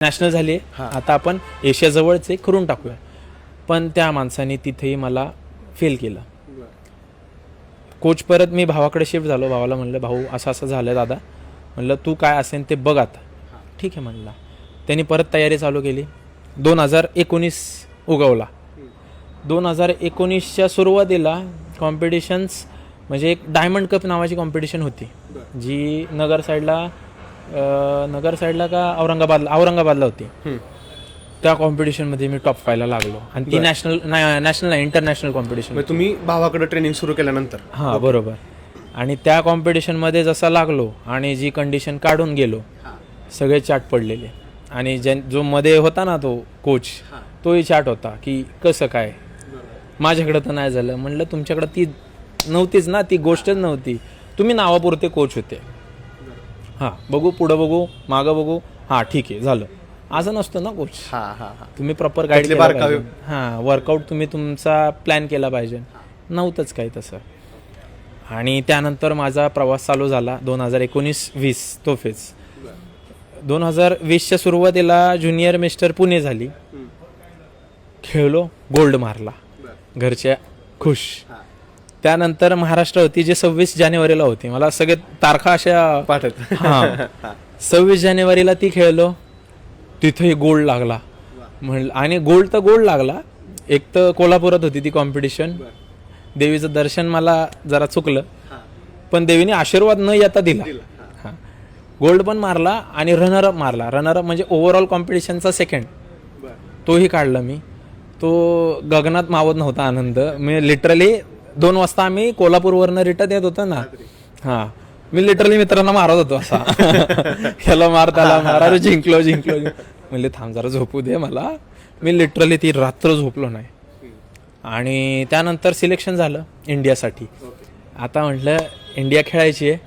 National झाली. आता आपण एशियाजवळचे करून टाकूया. पण त्या माणसाने तिथेही मला फेल केलं. कोच परत मी भावाकडे शिफ्ट झालो. भावाला म्हणलं भाऊ असं असं झालं दादा. म्हणलं तू काय असेल ते बघ आता. ठीक आहे म्हणला. त्यांनी परत तयारी चालू केली. दोन हजार एकोणीस उगवला. दोन हजार एकोणीसच्या सुरुवातीला कॉम्पिटिशन्स म्हणजे एक डायमंड कप नावाची कॉम्पिटिशन होती. जी नगर साईडला नगर साईडला का औरंगाबादला औरंगाबादला होती. त्या कॉम्पिटिशनमध्ये मी टॉप फायला लागलो. आणि ती बरं. नॅशनल नॅशनल नाही इंटरनॅशनल कॉम्पिटिशन तुम्ही भावाकडे ट्रेनिंग सुरू केल्यानंतर. हां बरोबर. आणि त्या कॉम्पिटिशनमध्ये जसा लागलो आणि जी कंडिशन काढून गेलो सगळे चाट पडलेले. आणि ज्यां जो मध्ये होता ना तो कोच तोही चाट होता की कसं काय? माझ्याकडं तर नाही झालं. म्हणलं तुमच्याकडं ती नव्हतीच ना ती गोष्टच नव्हती. तुम्ही नावापुरते कोच होते. हां बघू पुढं बघू मागं बघू. हां ठीक आहे झालं. असं नसतं ना कोच हा हा हा. तुम्ही प्रॉपर गाईड बारकावे. हां वर्कआउट तुम्ही तुमचा प्लॅन केला पाहिजे. नव्हतंच काही तसं. आणि त्यानंतर माझा प्रवास चालू झाला दोन हजार एकोणीस वीस तो फेज दोन हजार वीसच्या सुरुवातीला ज्युनियर मिस्टर पुणे झाली. खेळलो गोल्ड मारला. घरच्या खुश. त्यानंतर महाराष्ट्र होती जे सव्वीस जानेवारीला होती मला सगळे तारखा अशा पाठत हा. सव्वीस जानेवारीला ती खेळलो तिथेही गोल्ड लागला. म्हणलं आणि गोल्ड तर गोल्ड लागला. एक तर कोल्हापुरात होती ती कॉम्पिटिशन देवीचं दर्शन मला जरा चुकलं. पण देवीने आशीर्वाद न येता दिला. हा. गोल्ड पण मारला आणि रनरअप मारला. रनरअप म्हणजे ओव्हरऑल कॉम्पिटिशनचा सेकंड तोही काढला मी. तो गगनात मावत नव्हता आनंद. मी लिटरली दोन वाजता आम्ही कोल्हापूरवरनं रिटर्न येत होतो ना. हा. मी लिटरली मित्रांना मारत होतो असा. ह्याला मार त्याला मार. अरे जिंकलो जिंकलो म्हणले थांब जरा झोपू दे मला. मी लिटरली ती रात्र झोपलो नाही. आणि त्यानंतर सिलेक्शन झालं इंडियासाठी. आता म्हटलं इंडिया खेळायची आहे.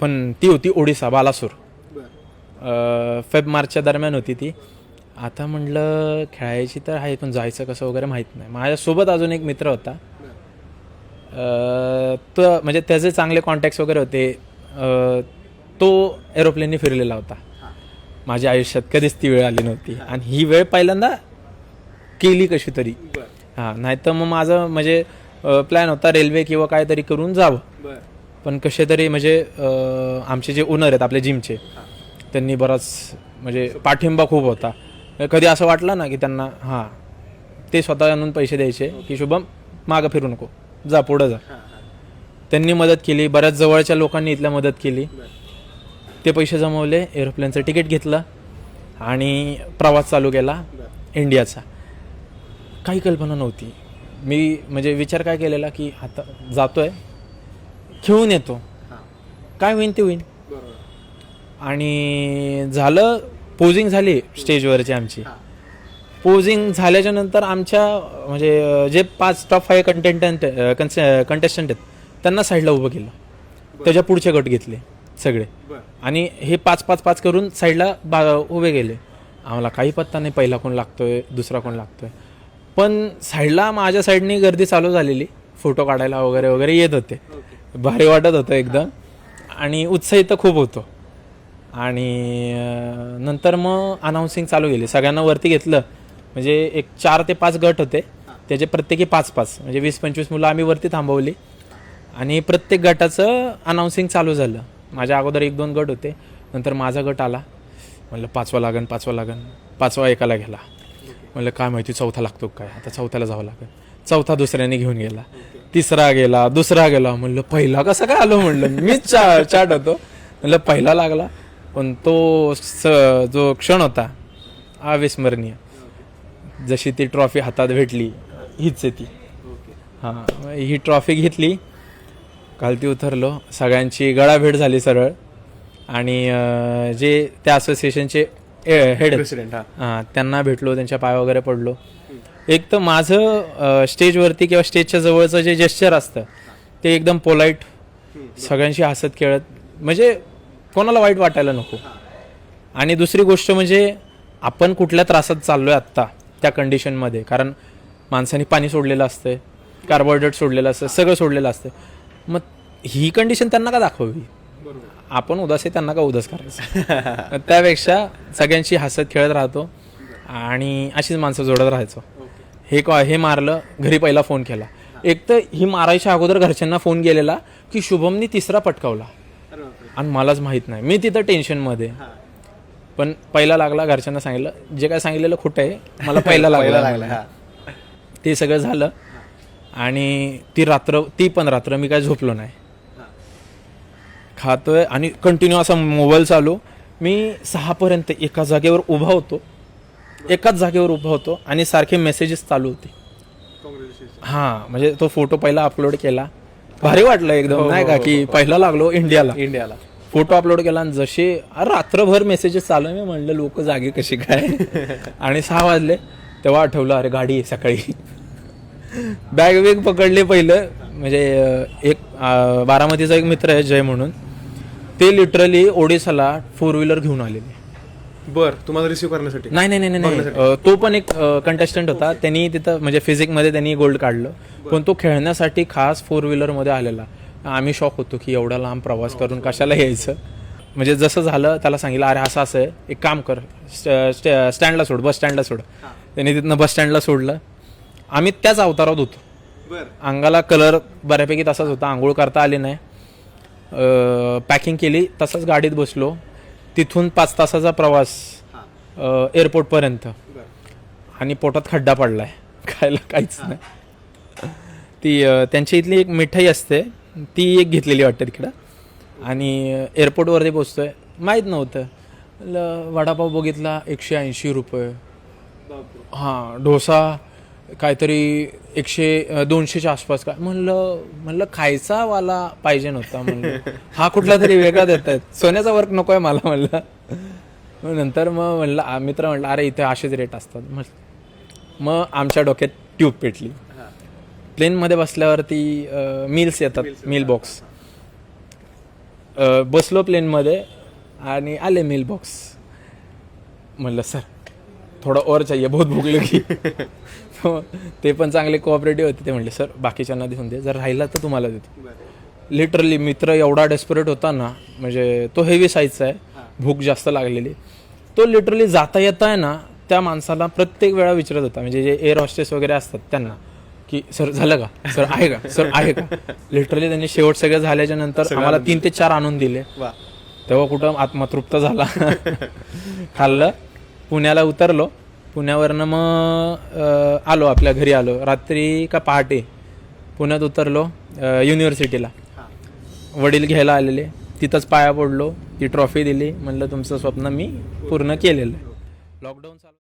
पण ती होती ओडिसा बालासूर. फेब मार्चच्या दरम्यान होती ती. आता म्हटलं खेळायची तर आहे पण जायचं कसं वगैरे माहीत नाही. माझ्यासोबत अजून एक मित्र होता. अ, तो म्हणजे त्याचे चांगले कॉन्टॅक्ट्स वगैरे होते. तो एरोप्लेनने फिरलेला होता. माझ्या आयुष्यात कधीच ती वेळ आली नव्हती. आणि ही वेळ पहिल्यांदा केली कशी तरी. हां नाही तर मग माझं म्हणजे प्लॅन होता रेल्वे किंवा काहीतरी करून जावं. पण कसे तरी म्हणजे आमचे जे ओनर आहेत आपल्या जिमचे त्यांनी बराच म्हणजे पाठिंबा खूप होता. कधी असं वाटलं ना की त्यांना हां ते स्वतः आणून पैसे द्यायचे की शुभम मागं फिरू नको जा पुढं जा. त्यांनी मदत केली बऱ्याच जवळच्या लोकांनी इथल्या मदत केली. ते पैसे जमवले एरोप्लेनचं तिकीट घेतलं आणि प्रवास चालू केला इंडियाचा. काही कल्पना नव्हती. मी म्हणजे विचार काय केलेला की आता जातोय खेळून येतो. काय होईन ते होईन. आणि झालं पोजिंग झाली स्टेजवरची आमची. पोजिंग झाल्याच्यानंतर आमच्या म्हणजे जे पाच टॉप फाईव्ह कंटेंटंट कंटेस्टंट आहेत त्यांना साईडला उभं केलं. त्याच्या पुढचे गट घेतले सगळे. आणि हे पाच पाच पाच करून साईडला बा उभे गेले. आम्हाला काही पत्ता नाही पहिला कोण लागतोय दुसरा कोण लागतोय. पण साईडला माझ्या साईडनी गर्दी चालू झालेली. फोटो काढायला वगैरे वगैरे येत होते. भारी वाटत होतं एकदम. आणि उत्साहित खूप होतो. आणि नंतर मग अनाऊन्सिंग चालू केली. सगळ्यांना वरती घेतलं. म्हणजे एक चार ते पाच गट होते. त्याचे प्रत्येकी पाच पाच. म्हणजे वीस पंचवीस मुलं आम्ही वरती थांबवली. आणि प्रत्येक गटाचं अनाऊन्सिंग चालू झालं. माझ्या अगोदर एक दोन गट होते. नंतर माझा गट आला. म्हणलं पाचवा लागन पाचवा लागन. पाचवा एकाला गेला म्हणलं काय माहिती चौथा लागतो काय? आता चौथ्याला जावं लागेल. चौथा दुसऱ्याने घेऊन गेला. तिसरा गेला दुसरा गेला. म्हणलं पहिला कसं काय आलो म्हणलं? मीच चा चाट होतो. म्हणलं पहिला लागला. पण तो स जो क्षण होता अविस्मरणीय. जशी ती ट्रॉफी हातात भेटली हीच आहे ती. हां ही ट्रॉफी घेतली खालती उतरलो सगळ्यांची गळाभेट झाली सरळ. आणि जे त्या असोसिएशनचे हेड प्रेसिडेंट हा. हां त्यांना भेटलो त्यांच्या पाय वगैरे पडलो. एक तर माझं स्टेजवरती किंवा स्टेजच्या जवळचं जे जेस्चर असतं ते एकदम पोलाईट सगळ्यांशी हसत खेळत म्हणजे कोणाला वाईट वाटायला नको. आणि दुसरी गोष्ट म्हणजे आपण कुठल्या त्रासात चाललोय आत्ता त्या कंडिशनमध्ये कारण माणसाने पाणी सोडलेलं असतंय कार्बोहायड्रेट सोडलेलं असतं सगळं सोडलेलं असतं मग ही कंडिशन त्यांना का दाखवावी? आपण उदास आहे त्यांना का उदास करायचं? त्यापेक्षा सगळ्यांशी हसत खेळत राहतो आणि अशीच माणसं जोडत राहायचो. हे का हे मारलं घरी पहिला फोन केला. एक तर ही मारायच्या अगोदर घरच्यांना फोन गेलेला की शुभमनी तिसरा पटकावला. आणि मलाच माहीत नाही. मी तिथं टेन्शनमध्ये पण पहिला लागला घरच्यांना सांगितलं. जे काय सांगितलेलं खोटं आहे मला पहिला लागला. ते सगळं झालं. आणि ती रात्र ती पण रात्र मी काय झोपलो नाही. खातोय आणि कंटिन्यू असा मोबाईल चालू. मी सहापर्यंत एका जागेवर उभा होतो. एकाच जागेवर उभा होतो आणि सारखे मेसेजेस चालू होते. हां म्हणजे तो फोटो पहिला अपलोड केला. भारी वाटलं एकदम नाही का की पहिला लागलो इंडियाला. इंडियाला. फोटो अपलोड केला आणि जसे रात्रभर मेसेजेस चालू आहे मी म्हणलं लोक जागे कशी काय? आणि सहा वाजले तेव्हा आठवलं अरे गाडी आहे सकाळी. बॅग वेग पकडले पहिलं म्हणजे एक बारामतीचा एक मित्र आहे जय म्हणून ते लिटरली ओडिसाला फोर व्हीलर घेऊन आलेले. बर तुम्हाला रिसिव्ह करण्यासाठी. नाही नाही नाही नाही अं, तो पण एक कंटेस्टंट होता. त्यांनी तिथं म्हणजे फिजिकमध्ये त्यांनी गोल्ड काढलं. पण तो खेळण्यासाठी खास फोर व्हीलरमध्ये आलेला. आम्ही शॉक होतो की एवढा लांब प्रवास करून कशाला यायचं? म्हणजे जसं झालं त्याला सांगितलं अरे असं असं आहे. एक काम कर. स्ट- स्ट- स्टँडला सोड बस स्टँडला सोड. त्यांनी तिथनं बस स्टँडला सोडलं. आम्ही त्याच अवतारात होतो. बर. अंगाला कलर बऱ्यापैकी तसाच होता. आंघोळ करता आली नाही. पॅकिंग केली तसंच गाडीत बसलो. तिथून पाच तासाचा प्रवास एअरपोर्टपर्यंत. आणि पोटात खड्डा पडलाय. खायला काहीच नाही. ती त्यांच्या इथली एक मिठाई असते. ती एक घेतलेली वाटते तिकडं. आणि एअरपोर्टवरती पोचतोय. माहीत नव्हतं. वडापाव बघितला एकशे ऐंशी रुपये. हां डोसा काहीतरी एकशे दोनशेच्या आसपास काय म्हणलं म्हणलं खायचा वाला पाहिजे नव्हता म्हणलं. हा कुठला तरी वेगळा देत आहेत. सोन्याचा वर्क नको आहे मला म्हणलं. नंतर मग म्हणलं मित्र म्हणलं अरे इथे असेच रेट असतात. मग मग आमच्या डोक्यात ट्यूब पेटली. प्लेनमध्ये बसल्यावरती मील्स येतात मील बॉक्स बसलो प्लेनमध्ये आणि आले मील बॉक्स म्हणलं सर थोडा और चाहिए बहुत भूक लगी. तो ते पण चांगले कोऑपरेटिव्ह होते ते म्हणले सर बाकीच्यांना देऊन दे जर राहिला तर तुम्हाला देतो. लिटरली मित्र एवढा डेस्परेट होता ना म्हणजे तो हेवी साईजचा आहे भूक जास्त लागलेली. तो लिटरली जाता येता आहे ना त्या माणसाला प्रत्येक वेळा विचारत होता म्हणजे जे एअर हॉस्टेस वगैरे असतात त्यांना की सर झालं का? सर आहे का? सर आहे का? लिटरली त्यांनी शेवट सगळं झाल्याच्यानंतर आम्हाला तीन ते चार आणून दिले. तेव्हा कुठं आत्मतृप्त झाला. खाल्लं पुण्याला उतरलो. पुण्यावरनं मग आलो आपल्या घरी आलो. रात्री का पहाटे पुण्यात उतरलो युनिव्हर्सिटीला वडील घ्यायला आलेले. तिथंच पाया पडलो. ती ट्रॉफी दिली. म्हणलं तुमचं स्वप्न मी पूर्ण केलेलं आहे. लॉकडाऊन चालू